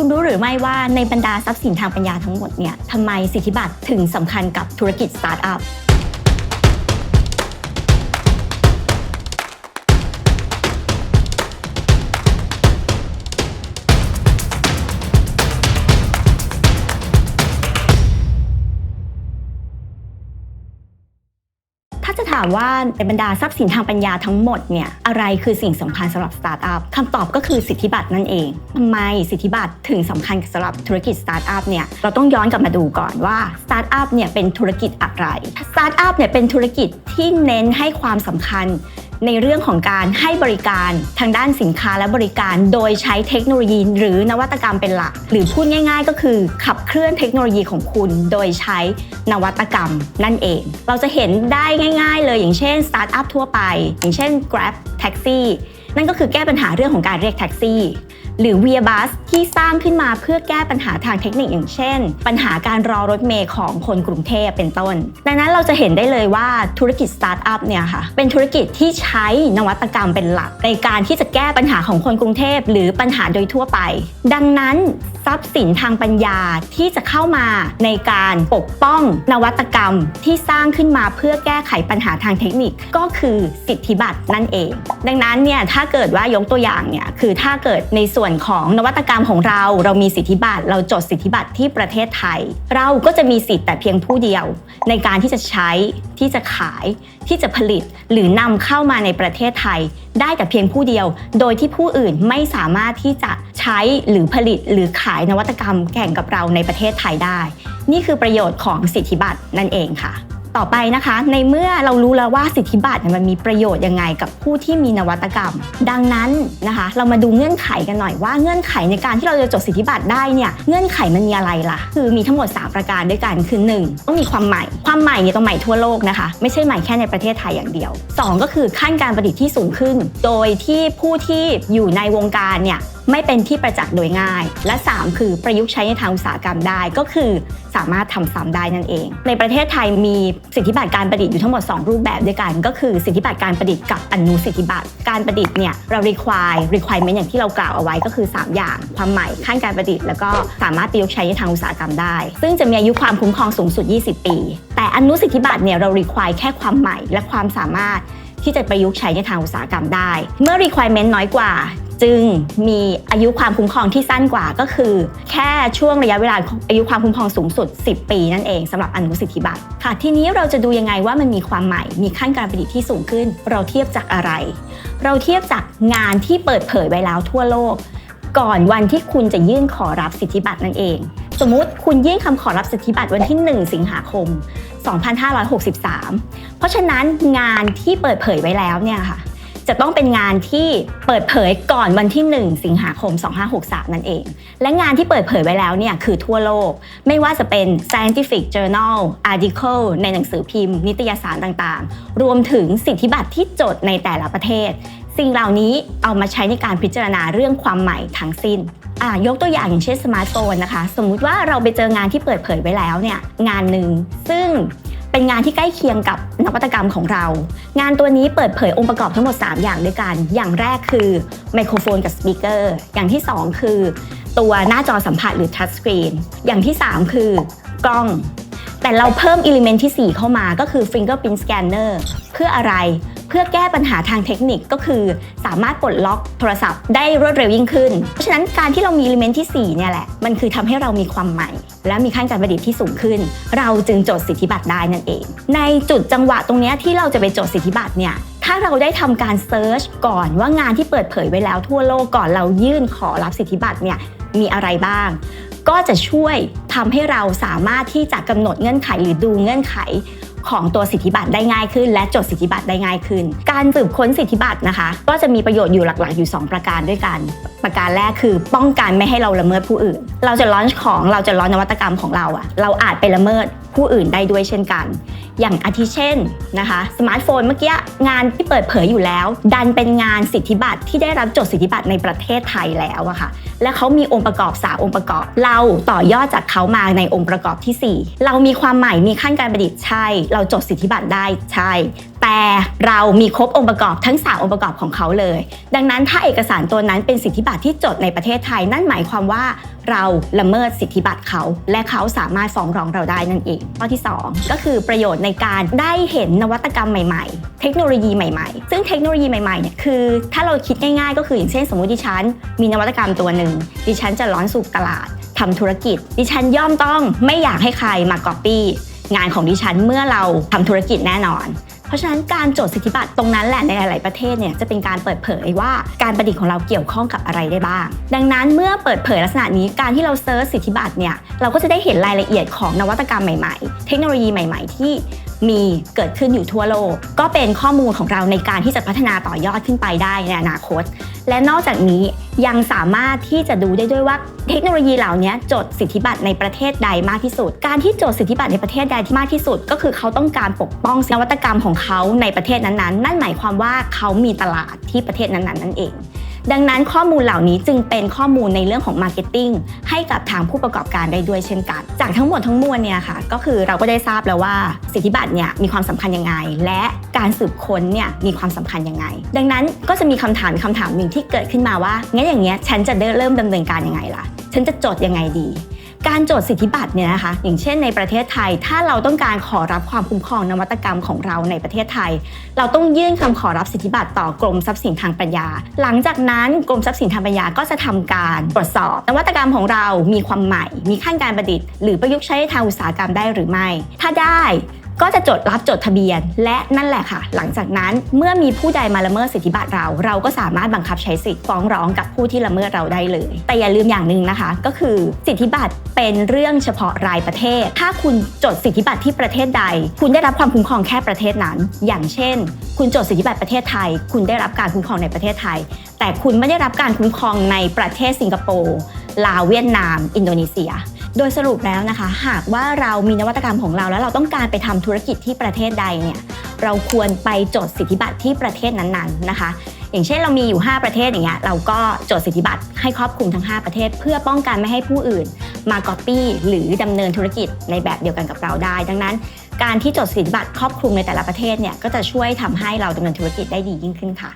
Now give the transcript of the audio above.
คุณรู้หรือไม่ว่าในบรรดาทรัพย์สินทางปัญญาทั้งหมดเนี่ยทำไมสิทธิบัตรถึงสำคัญกับธุรกิจสตาร์ทอัพ ถ้าจะถามว่าในบรรดาทรัพย์สินทางปัญญาทั้งหมดเนี่ยอะไรคือสิ่งสำคัญสำหรับสตาร์ทอัพคำตอบก็คือสิทธิบัตรนั่นเองทำไมสิทธิบัตรถึงสำคัญสำหรับธุรกิจสตาร์ทอัพเนี่ยเราต้องย้อนกลับมาดูก่อนว่าสตาร์ทอัพเนี่ยเป็นธุรกิจอะไรสตาร์ทอัพเนี่ยเป็นธุรกิจที่เน้นให้ความสำคัญ ในเรื่องของการให้บริการทางด้านสินค้าและบริการ โดยใช้เทคโนโลยี หรือนวัตกรรมเป็นหลัก หรือพูดง่าย ๆ ก็คือขับเคลื่อนเทคโนโลยีของคุณ โดยใช้นวัตกรรมนั่นเอง เราจะเห็นได้ง่าย ๆ เลยอย่างเช่นสตาร์ทอัพทั่วไป อย่างเช่น Grab Taxi นั่นก็คือแก้ปัญหาเรื่องของการเรียกแท็กซี่ หรือ v i a Bus ที่สร้างขึ้นมาเพื่อแก้ปัญหาทางเทคนิคอย่างเช่น ปัญหาการรอรถเมล์ของคนกรุงเทพเป็นต้น ดังนั้นเราจะเห็นได้เลยว่าธุรกิจสตาร์ทอัพเนี่ยค่ะเป็นธุรกิจที่ใช้นวัตกรรมเป็นหลัก ในการที่จะแก้ปัญหาของคนกรุงเทพ หรือปัญหาโดยทั่วไป ดังนั้น ทรัพย์สินทางปัญญาที่จะเข้ามาในการปกป้องนวัตกรรมที่สร้างขึ้นมาเพื่อแก้ไขปัญหาทางเทคนิคก็คือสิทธิบัตรนั่นเอง ดังนั้นเนี่ยถ้าเกิดว่ายกตัวอย่างเนี่ยคือถ้าเกิดในส่วนของนวัตกรรมของเรา เรามีสิทธิบัตรเราจดสิทธิบัตรที่ประเทศไทย เราก็จะมีสิทธิ์แต่เพียงผู้เดียว ในการที่จะใช้ที่จะขายที่จะผลิตหรือนำเข้ามาในประเทศไทย ได้แต่เพียงผู้เดียว โดยที่ผู้อื่นไม่สามารถที่จะใช้หรือผลิตหรือขายนวัตกรรมแข่งกับเราในประเทศไทยได้ นี่คือประโยชน์ของสิทธิบัตรนั่นเองค่ะ ต่อไปนะคะ ในเมื่อเรารู้แล้วว่าสิทธิบัตรเนี่ยมันมีประโยชน์ยังไงกับผู้ที่มีนวัตกรรม ดังนั้นนะคะ เรามาดูเงื่อนไขกันหน่อยว่าเงื่อนไขในการที่เราจะจดสิทธิบัตรได้เนี่ยเงื่อนไขมันมีอะไรล่ะ คือมีทั้งหมด 3 ประการด้วยกันคือ 1 ต้องมีความใหม่ ความใหม่เนี่ยต้องใหม่ทั่วโลกนะคะ ไม่ใช่ใหม่แค่ในประเทศไทยอย่างเดียว 2 ก็คือขั้นการประดิษฐ์ที่สูงขึ้น โดยที่ผู้ที่อยู่ในวงการเนี่ย ไม่เป็นที่ประจักษ์โดยง่าย และ 3 คือประยุกต์ใช้ในทางอุตสาหกรรมได้ก็คือสามารถทำซ้ำได้นั่นเอง ในประเทศไทยมีสิทธิบัตรการประดิษฐ์อยู่ทั้งหมด 2 รูปแบบด้วยกัน ก็คือสิทธิบัตรการประดิษฐ์กับอนุสิทธิบัตรการประดิษฐ์เนี่ยเรา require requirement อย่างที่เรากล่าวเอาไว้ก็คือ 3 อย่าง ความใหม่ขั้นการประดิษฐ์แล้วก็สามารถประยุกต์ใช้ในทางอุตสาหกรรมได้ ซึ่งจะมีอายุความคุ้มครองสูงสุด 20 ปี แต่อนุสิทธิบัตรเนี่ยเรา require แค่ความใหม่และความสามารถที่จะประยุกต์ใช้ในทางอุตสาหกรรมได้ เมื่อ requirement น้อยกว่า จึงมีอายุความคุ้มครองที่สั้นกว่าก็คือ แค่ช่วงระยะเวลาอายุความคุ้มครองสูงสุด 10 ปีนั่นเองสำหรับอนุสิทธิบัตรค่ะ ทีนี้เราจะดูยังไงว่ามันมีความใหม่ มีขั้นการประดิษฐ์ที่สูงขึ้น เราเทียบจากอะไร เราเทียบจากงานที่เปิดเผยไว้แล้วทั่วโลก ก่อนวันที่คุณจะยื่นขอรับสิทธิบัตรนั่นเอง สมมุติคุณยื่นคำขอรับสิทธิบัตรวันที่ 1 สิงหาคม 2563 เพราะฉะนั้นงานที่เปิดเผยไว้แล้วเนี่ยค่ะ จะต้องเป็นงานที่เปิดเผยก่อนวันที่ 1 สิงหาคม 2563 นั่นเอง และงานที่เปิดเผยไว้แล้วเนี่ยคือทั่วโลก ไม่ว่าจะเป็น scientific journal article ในหนังสือพิมพ์ นิตยสารต่างๆ รวมถึงสิทธิบัตรที่จดในแต่ละประเทศ สิ่งเหล่านี้เอามาใช้ในการพิจารณาเรื่องความใหม่ทั้งสิ้นอะยกตัวอย่างอย่างเช่นสมาร์ทโฟนนะคะ สมมุติว่าเราไปเจองานที่เปิดเผยไว้แล้วเนี่ยงานหนึ่งซึ่ง เป็นงานที่ใกล้เคียงกับนวัตกรรมของเรา งานตัวนี้เปิดเผยองค์ประกอบทั้งหมด 3 อย่างด้วยกัน อย่างแรกคือไมโครโฟนกับสปีกเกอร์ อย่างที่ 2 คือ ตัวหน้าจอสัมผัสหรือทัชสกรีน อย่างที่ 3 คือกล้อง แต่เราเพิ่มอิเลเมนต์ที่ 4 เข้ามาก็คือ Fingerprint Scanner เพื่ออะไร เพื่อแก้ปัญหาทางเทคนิคก็คือสามารถปลดล็อกโทรศัพท์ได้รวดเร็วยิ่งขึ้น เพราะฉะนั้นการที่เรามีอิเลเมนต์ที่ 4 เนี่ยแหละ มันคือทำให้เรามีความใหม่ และมีขั้นการประดิษฐ์ที่สูงขึ้น เราจึงจดสิทธิบัตรได้นั่นเอง ในจุดจังหวะตรงนี้ที่เราจะไปจดสิทธิบัตรเนี่ยถ้าเราได้ทำการเซิร์ชก่อนว่างานที่เปิดเผยไว้แล้วทั่วโลกก่อนเรายื่นขอรับสิทธิบัตรเนี่ยมีอะไรบ้าง ก็จะช่วยทำให้เราสามารถที่จะกำหนดเงื่อนไขหรือดูเงื่อนไข ของตัวสิทธิบัตรได้ง่ายขึ้น และจดสิทธิบัตรได้ง่ายขึ้น การสืบค้นสิทธิบัตรนะคะ ก็จะมีประโยชน์อยู่หลักๆ อยู่ 2 ประการด้วยกัน ประการแรกคือป้องกันไม่ให้เราละเมิดผู้อื่น เราจะลอนช์ของเราจะลอนนวัตกรรมของเราอะเราอาจไปละเมิด ผู้อื่นได้ด้วยเช่นกัน อย่างอาทิเช่นนะคะสมาร์ทโฟนเมื่อกี้งานที่เปิดเผยอยู่แล้ว ดันเป็นงานสิทธิบัตรที่ได้รับจดสิทธิบัตรในประเทศไทยแล้วอะค่ะและเขามีองค์ประกอบสาองค์ประกอบ เราต่อยอดจากเขามาในองค์ประกอบที่ 4 เรามีความใหม่มีขั้นการประดิษฐ์ใช่ เราจดสิทธิบัตรได้ใช่แต่เรามีครบองค์ประกอบทั้ง 3 องค์ประกอบของเขาเลย ดังนั้นถ้าเอกสารตัวนั้นเป็นสิทธิบัตรที่จดในประเทศไทย นั่นหมายความว่าเราละเมิดสิทธิบัตรเขา และเขาสามารถฟ้องร้องเราได้นั่นเองข้อที่ 2 ก็คือประโยชน์ในการได้เห็นนวัตกรรมใหม่ๆ เทคโนโลยีใหม่ๆ ซึ่งเทคโนโลยีใหม่ๆเนี่ยคือ ถ้าเราคิดง่ายๆ ก็คืออย่างเช่นสมมติดิฉัน มีนวัตกรรมตัวหนึ่งดิฉันจะร้อนสู่ตลาดทำธุรกิจ ดิฉันย่อมต้องไม่อยากให้ใครมาก๊อปปี้งานของดิฉันเมื่อเราทำธุรกิจแน่นอน เพราะฉะนั้นการจดสิทธิบัตรตรงนั้นแหละในหลาย ๆ ประเทศเนี่ยจะเป็นการเปิดเผยว่าการประดิษฐ์ของเราเกี่ยวข้องกับอะไรได้บ้าง ดังนั้นเมื่อเปิดเผยลักษณะนี้การที่เราเซิร์ชสิทธิบัตรเนี่ยเราก็จะได้เห็นรายละเอียดของนวัตกรรมใหม่ ๆ เทคโนโลยีใหม่ ๆ ที่ มีเกิดขึ้นอยู่ทั่วโลก ก็เป็นข้อมูลของเราในการที่จะพัฒนาต่อยอดขึ้นไปได้ในอนาคต และนอกจากนี้ยังสามารถที่จะดูได้ด้วยว่าเทคโนโลยีเหล่านี้จดสิทธิบัตรในประเทศใดมากที่สุด การที่จดสิทธิบัตรในประเทศใดที่มากที่สุด ก็คือเขาต้องการปกป้องนวัตกรรมของเขาในประเทศนั้นๆ นั่นหมายความว่าเขามีตลาดที่ประเทศนั้นๆนั่นเอง ดังนั้นข้อมูลเหล่านี้จึงเป็นข้อมูลในเรื่องของ Marketing ให้กับทางผู้ประกอบการได้ด้วยเช่นกัน จากทั้งหมดทั้งมวลเนี่ยค่ะก็คือเราก็ได้ทราบแล้วว่าสิทธิบัตรเนี่ยมีความสำคัญยังไง และการสืบค้นเนี่ยมีความสำคัญยังไง ดังนั้นก็จะมีคำถามคำถามหนึ่งที่เกิดขึ้นมาว่างั้นอย่างเงี้ยฉันจะเริ่มดำเนินการยังไงล่ะ ฉันจะจดยังไงดี การจดสิทธิบัตรเนี่ยนะคะอย่างเช่นในประเทศไทย ถ้าเราต้องการขอรับความคุ้มครองนวัตกรรมของเราในประเทศไทย เราต้องยื่นคำขอรับสิทธิบัตรต่อกรมทรัพย์สินทางปัญญา หลังจากนั้นกรมทรัพย์สินทางปัญญาก็จะทำการตรวจสอบ นวัตกรรมของเรามีความใหม่ มีขั้นการประดิษฐ์หรือประยุกต์ใช้ในทางอุตสาหกรรมได้หรือไม่ ถ้าได้ ก็จะจดรับจดทะเบียน และนั่นแหละค่ะ หลังจากนั้นเมื่อมีผู้ใดมาละเมิดสิทธิบัตรเรา เราก็สามารถบังคับใช้สิทธิ์ฟ้องร้องกับผู้ที่ละเมิดเราได้เลย แต่อย่าลืมอย่างหนึ่งนะคะ ก็คือสิทธิบัตรเป็นเรื่องเฉพาะรายประเทศ ถ้าคุณจดสิทธิบัตรที่ประเทศใด คุณได้รับความคุ้มครองแค่ประเทศนั้น อย่างเช่น คุณจดสิทธิบัตรประเทศไทย คุณได้รับการคุ้มครองในประเทศไทย แต่คุณไม่ได้รับการคุ้มครองในประเทศสิงคโปร์ลาวเวียดนาม อินโดนีเซีย โดยสรุปแล้วนะคะ หากว่าเรามีนวัตกรรมของเรา แล้วเราต้องการไปทำธุรกิจที่ประเทศใดเนี่ยเราควรไปจดสิทธิบัตรที่ประเทศนั้นๆนะคะ อย่างเช่นเรามีอยู่ 5 ประเทศอย่างเงี้ยเราก็จดสิทธิบัตรให้ครอบคลุมทั้ง 5 ประเทศ เพื่อป้องกันไม่ให้ผู้อื่น มาก๊อปปี้หรือดำเนินธุรกิจในแบบเดียวกันกับเราได้ ดังนั้น การที่จดสิทธิบัตรครอบคลุมในแต่ละประเทศเนี่ยก็จะช่วยทำให้เราดำเนินธุรกิจได้ดียิ่งขึ้นค่ะ